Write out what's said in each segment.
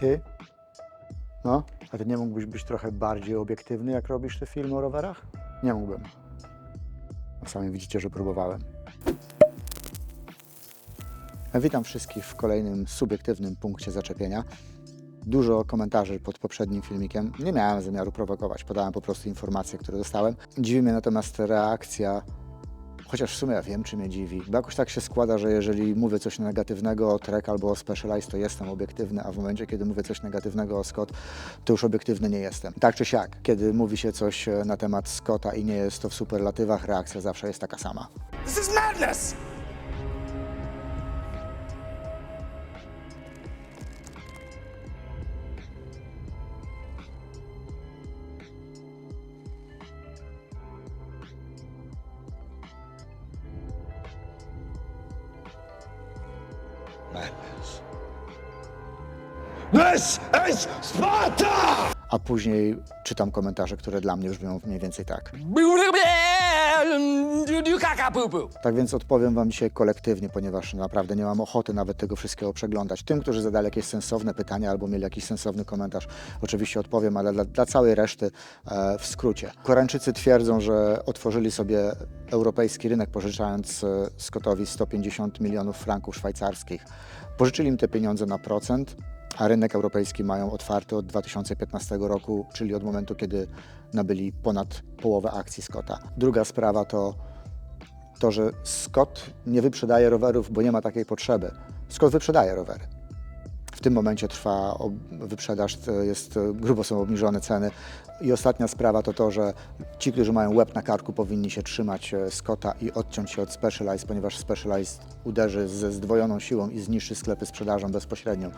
Ty? No, a ty nie mógłbyś być trochę bardziej obiektywny, jak robisz te filmy o rowerach? Nie mógłbym. A sami widzicie, że próbowałem. Witam wszystkich w kolejnym subiektywnym punkcie zaczepienia. Dużo komentarzy pod poprzednim filmikiem. Nie miałem zamiaru prowokować, podałem po prostu informacje, które dostałem. Dziwi mnie natomiast reakcja, chociaż w sumie ja wiem, czy mnie dziwi, bo jakoś tak się składa, że jeżeli mówię coś negatywnego o Trek albo o Specialized, to jestem obiektywny, a w momencie, kiedy mówię coś negatywnego o Scott, to już obiektywny nie jestem. Tak czy siak, kiedy mówi się coś e, na temat Scotta i nie jest to w superlatywach, reakcja zawsze jest taka sama. This is madness! This is Sparta! A później czytam komentarze, które dla mnie brzmią mniej więcej tak. Tak więc odpowiem Wam dzisiaj kolektywnie, ponieważ naprawdę nie mam ochoty nawet tego wszystkiego przeglądać. Tym, którzy zadali jakieś sensowne pytania albo mieli jakiś sensowny komentarz, oczywiście odpowiem, ale dla, dla całej reszty e, w skrócie. Koreańczycy twierdzą, że otworzyli sobie europejski rynek, pożyczając e, Scottowi 150 milionów franków szwajcarskich. Pożyczyli im te pieniądze na procent, a rynek europejski mają otwarty od 2015 roku, czyli od momentu, kiedy nabyli ponad połowę akcji Scotta. Druga sprawa to to, że Scott nie wyprzedaje rowerów, bo nie ma takiej potrzeby. Scott wyprzedaje rowery. W tym momencie trwa wyprzedaż, jest grubo są obniżone ceny. I ostatnia sprawa to to, że ci, którzy mają łeb na karku, powinni się trzymać e, Scotta i odciąć się od Specialized, ponieważ Specialized uderzy ze zdwojoną siłą i zniszczy sklepy sprzedażą bezpośrednią.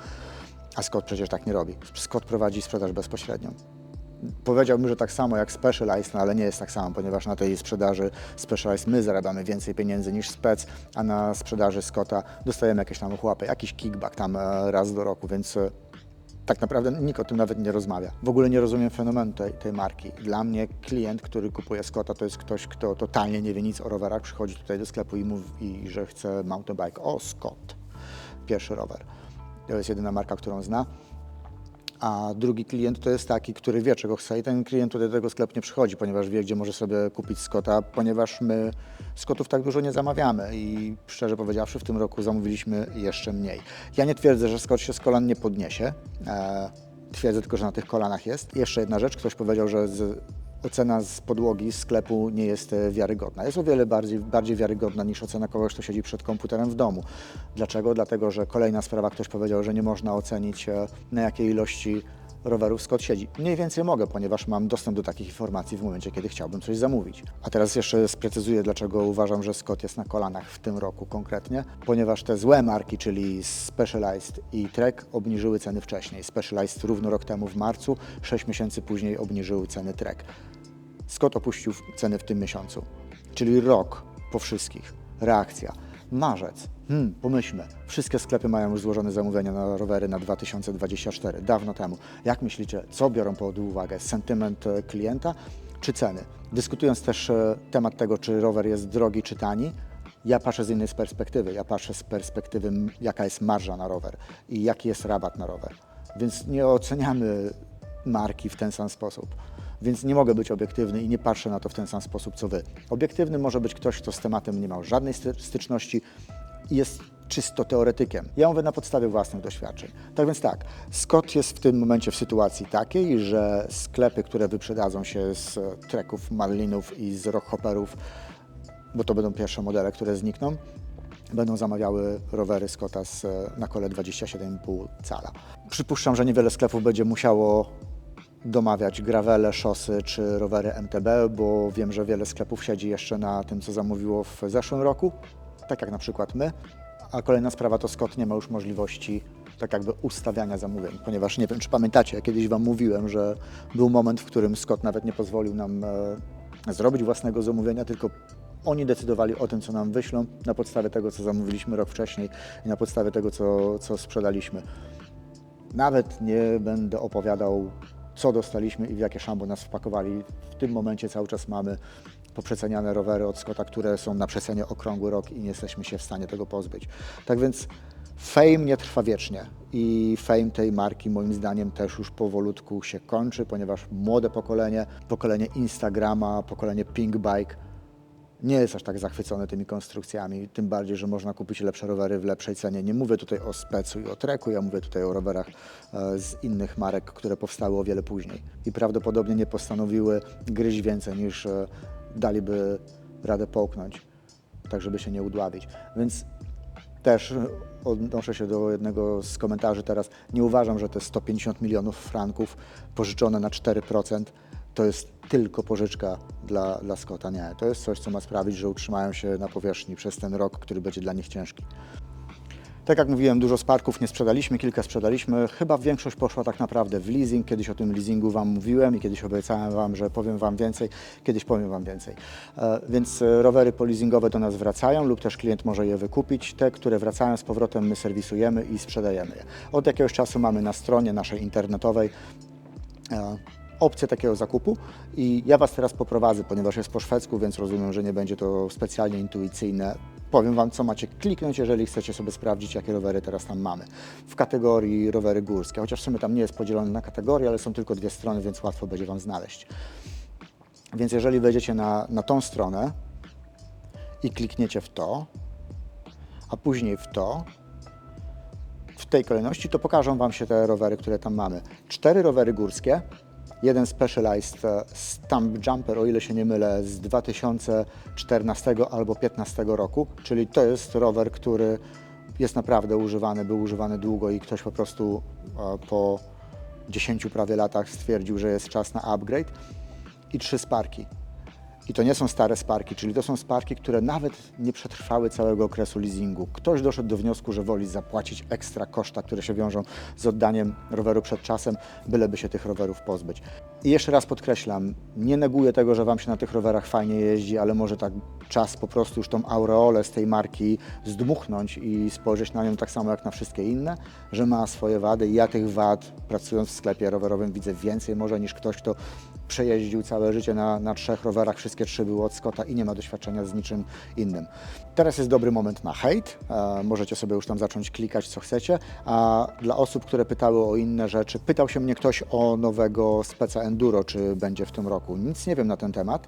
A Scott przecież tak nie robi. Scott prowadzi sprzedaż bezpośrednią. Powiedziałbym, że tak samo jak Specialized, no ale nie jest tak samo, ponieważ na tej sprzedaży Specialized my zarabiamy więcej pieniędzy niż Spec, a na sprzedaży Scotta dostajemy jakieś tam ochłapy, jakiś kickback tam e, raz do roku, więc e, tak naprawdę nikt o tym nawet nie rozmawia. W ogóle nie rozumiem fenomenu tej, tej marki. Dla mnie klient, który kupuje Scotta, to jest ktoś, kto totalnie nie wie nic o rowerach, przychodzi tutaj do sklepu i mówi, że chce mountain bike. O, Scott, pierwszy rower. To jest jedyna marka, którą zna. A drugi klient to jest taki, który wie, czego chce i ten klient tutaj do tego sklepu nie przychodzi, ponieważ wie, gdzie może sobie kupić Scotta, ponieważ my Scottów tak dużo nie zamawiamy i szczerze powiedziawszy w tym roku zamówiliśmy jeszcze mniej. Ja nie twierdzę, że Scott się z kolan nie podniesie, e, twierdzę tylko, że na tych kolanach jest. Jeszcze jedna rzecz, ktoś powiedział, że z, ocena z podłogi sklepu nie jest e, wiarygodna. Jest o wiele bardziej, bardziej wiarygodna niż ocena kogoś, kto siedzi przed komputerem w domu. Dlaczego? Dlatego, że kolejna sprawa, ktoś powiedział, że nie można ocenić e, na jakiej ilości rowerów Scott siedzi. Mniej więcej mogę, ponieważ mam dostęp do takich informacji w momencie, kiedy chciałbym coś zamówić. A teraz jeszcze sprecyzuję, dlaczego uważam, że Scott jest na kolanach w tym roku konkretnie, ponieważ te złe marki, czyli Specialized i Trek obniżyły ceny wcześniej. Specialized równo rok temu w marcu, 6 miesięcy później obniżyły ceny Trek. Scott opuścił ceny w tym miesiącu, czyli rok po wszystkich. Reakcja. Marzec. Hmm, pomyślmy. Wszystkie sklepy mają już złożone zamówienia na rowery na 2024, dawno temu. Jak myślicie, co biorą pod uwagę? Sentyment e, klienta czy ceny? Dyskutując też e, temat tego, czy rower jest drogi czy tani, ja patrzę z innej perspektywy. Ja patrzę z perspektywy, jaka jest marża na rower i jaki jest rabat na rower. Więc nie oceniamy marki w ten sam sposób. Więc nie mogę być obiektywny i nie patrzę na to w ten sam sposób co wy. Obiektywny może być ktoś, kto z tematem nie miał żadnej sty- styczności i jest czysto teoretykiem. Ja mówię na podstawie własnych doświadczeń. Tak więc tak, Scott jest w tym momencie w sytuacji takiej, że sklepy, które wyprzedadzą się z treków, marlinów i z rockhopperów, bo to będą pierwsze modele, które znikną, będą zamawiały rowery Scotta z, na kole 27,5 cala. Przypuszczam, że niewiele sklepów będzie musiało domawiać gravele, szosy czy rowery MTB, bo wiem, że wiele sklepów siedzi jeszcze na tym, co zamówiło w zeszłym roku, tak jak na przykład my. A kolejna sprawa to Scott nie ma już możliwości tak jakby ustawiania zamówień, ponieważ nie wiem, czy pamiętacie, ja kiedyś Wam mówiłem, że był moment, w którym Scott nawet nie pozwolił nam e, zrobić własnego zamówienia, tylko oni decydowali o tym, co nam wyślą na podstawie tego, co zamówiliśmy rok wcześniej i na podstawie tego, co, co sprzedaliśmy. Nawet nie będę opowiadał, co dostaliśmy i w jakie szambo nas wpakowali. W tym momencie cały czas mamy poprzeceniane rowery od Scotta, które są na przecenie okrągły rok i nie jesteśmy się w stanie tego pozbyć. Tak więc Fame nie trwa wiecznie i fame tej marki moim zdaniem też już powolutku się kończy, ponieważ młode pokolenie, pokolenie Instagrama, pokolenie Pink Bike nie jest aż tak zachwycone tymi konstrukcjami, tym bardziej, że można kupić lepsze rowery w lepszej cenie. Nie mówię tutaj o Specu i o Treku, ja mówię tutaj o rowerach e, z innych marek, które powstały o wiele później i prawdopodobnie nie postanowiły gryźć więcej niż e, daliby radę połknąć, tak żeby się nie udławić. Więc też e, odnoszę się do jednego z komentarzy teraz. Nie uważam, że te 150 milionów franków pożyczone na 4% to jest tylko pożyczka dla, dla Scotta. Nie, to jest coś, co ma sprawić, że utrzymają się na powierzchni przez ten rok, który będzie dla nich ciężki. Tak jak mówiłem, dużo sparków nie sprzedaliśmy, kilka sprzedaliśmy. Chyba większość poszła tak naprawdę w leasing. Kiedyś o tym leasingu Wam mówiłem i kiedyś obiecałem Wam, że powiem Wam więcej. Kiedyś powiem Wam więcej. E, Więc e, rowery poleasingowe do nas wracają lub też klient może je wykupić. Te, które wracają z powrotem, my serwisujemy i sprzedajemy je. Od jakiegoś czasu mamy na stronie naszej internetowej e, opcję takiego zakupu i ja Was teraz poprowadzę, ponieważ jest po szwedzku, więc rozumiem, że nie będzie to specjalnie intuicyjne. Powiem Wam, co macie kliknąć, jeżeli chcecie sobie sprawdzić, jakie rowery teraz tam mamy. W kategorii rowery górskie, chociaż w sumie tam nie jest podzielone na kategorie, ale są tylko dwie strony, więc łatwo będzie Wam znaleźć. Więc jeżeli wejdziecie na, na tą stronę i klikniecie w to, a później w to, w tej kolejności, to pokażą Wam się te rowery, które tam mamy. Cztery rowery górskie, jeden Specialized e, Stump Jumper, o ile się nie mylę, z 2014 albo 2015 roku, czyli to jest rower, który jest naprawdę używany, był używany długo i ktoś po prostu e, po 10 prawie latach stwierdził, że jest czas na upgrade i trzy sparki. I to nie są stare sparki, czyli to są sparki, które nawet nie przetrwały całego okresu leasingu. Ktoś doszedł do wniosku, że woli zapłacić ekstra koszta, które się wiążą z oddaniem roweru przed czasem, byleby się tych rowerów pozbyć. I jeszcze raz podkreślam, nie neguję tego, że Wam się na tych rowerach fajnie jeździ, ale może tak czas po prostu już tą aureolę z tej marki zdmuchnąć i spojrzeć na nią tak samo jak na wszystkie inne, że ma swoje wady. Ja tych wad, pracując w sklepie rowerowym, widzę więcej może niż ktoś, kto przejeździł całe życie na, na trzech rowerach, wszystkie trzy były od Scotta i nie ma doświadczenia z niczym innym. Teraz jest dobry moment na hejt, e, możecie sobie już tam zacząć klikać co chcecie, a dla osób, które pytały o inne rzeczy, pytał się mnie ktoś o nowego Speca Enduro, czy będzie w tym roku. Nic nie wiem na ten temat,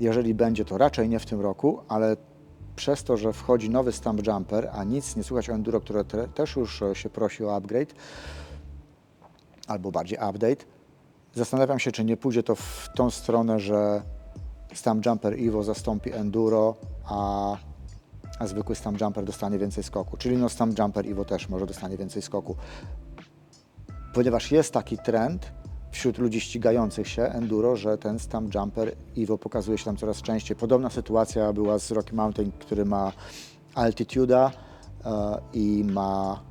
jeżeli będzie to raczej nie w tym roku, ale przez to, że wchodzi nowy Stump Jumper, a nic nie słychać o Enduro, które te, też już się prosi o upgrade, albo bardziej update, Zastanawiam się, czy nie pójdzie to w tą stronę, że Stump Jumper Evo zastąpi Enduro, a, a zwykły Stump Jumper dostanie więcej skoku. Czyli no Stump Jumper Evo też może dostanie więcej skoku. Ponieważ jest taki trend wśród ludzi ścigających się Enduro, że ten Stump Jumper Evo pokazuje się tam coraz częściej. Podobna sytuacja była z Rocky Mountain, który ma Altituda e, i ma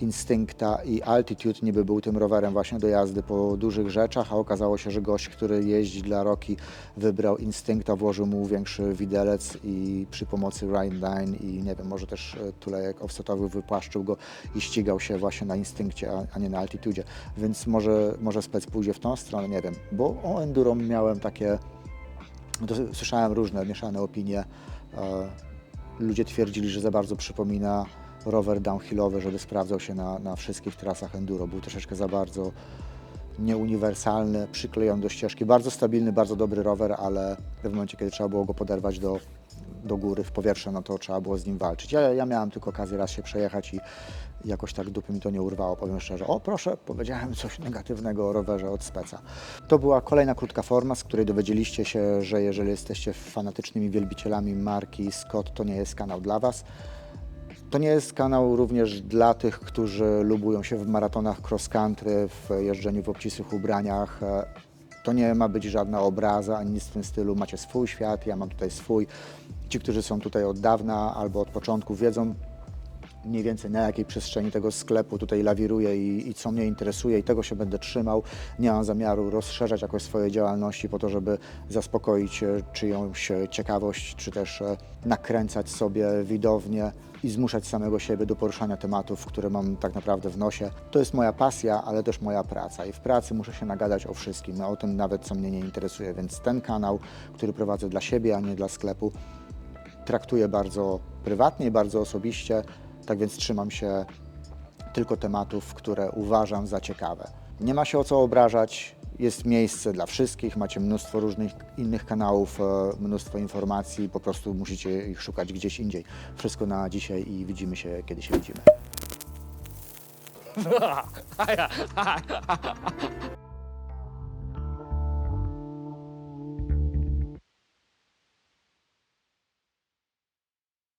Instincta i Altitude niby był tym rowerem właśnie do jazdy po dużych rzeczach, a okazało się, że gość, który jeździ dla Rocky wybrał Instincta, włożył mu większy widelec i przy pomocy Rhine i nie wiem, może też e, tulejek offsetowy wypłaszczył go i ścigał się właśnie na Instinkcie, a, nie na Altitudzie. Więc może, może spec pójdzie w tą stronę, nie wiem, bo o Enduro miałem takie, słyszałem różne mieszane opinie. E, ludzie twierdzili, że za bardzo przypomina rower downhillowy, żeby sprawdzał się na, na wszystkich trasach enduro. Był troszeczkę za bardzo nieuniwersalny, przyklejony do ścieżki. Bardzo stabilny, bardzo dobry rower, ale w momencie, kiedy trzeba było go poderwać do, do góry, w powietrze, no to trzeba było z nim walczyć. Ja, ja miałem tylko okazję raz się przejechać i jakoś tak dupy mi to nie urwało, powiem szczerze. O proszę, powiedziałem coś negatywnego o rowerze od speca. To była kolejna krótka forma, z której dowiedzieliście się, że jeżeli jesteście fanatycznymi wielbicielami marki Scott, to nie jest kanał dla Was. To nie jest kanał również dla tych, którzy lubują się w maratonach cross country, w jeżdżeniu w obcisłych ubraniach. To nie ma być żadna obraza ani nic w tym stylu. Macie swój świat, ja mam tutaj swój. Ci, którzy są tutaj od dawna albo od początku, wiedzą mniej więcej na jakiej przestrzeni tego sklepu tutaj lawiruję i, i co mnie interesuje i tego się będę trzymał. Nie mam zamiaru rozszerzać jakoś swojej działalności po to, żeby zaspokoić e, czyjąś ciekawość, czy też e, nakręcać sobie widownię i zmuszać samego siebie do poruszania tematów, które mam tak naprawdę w nosie. To jest moja pasja, ale też moja praca i w pracy muszę się nagadać o wszystkim, o tym nawet, co mnie nie interesuje, więc ten kanał, który prowadzę dla siebie, a nie dla sklepu, traktuję bardzo prywatnie, bardzo osobiście Tak więc trzymam się tylko tematów, które uważam za ciekawe. Nie ma się o co obrażać, jest miejsce dla wszystkich, macie mnóstwo różnych innych kanałów, e, mnóstwo informacji, po prostu musicie ich szukać gdzieś indziej. Wszystko na dzisiaj i widzimy się, kiedy się widzimy.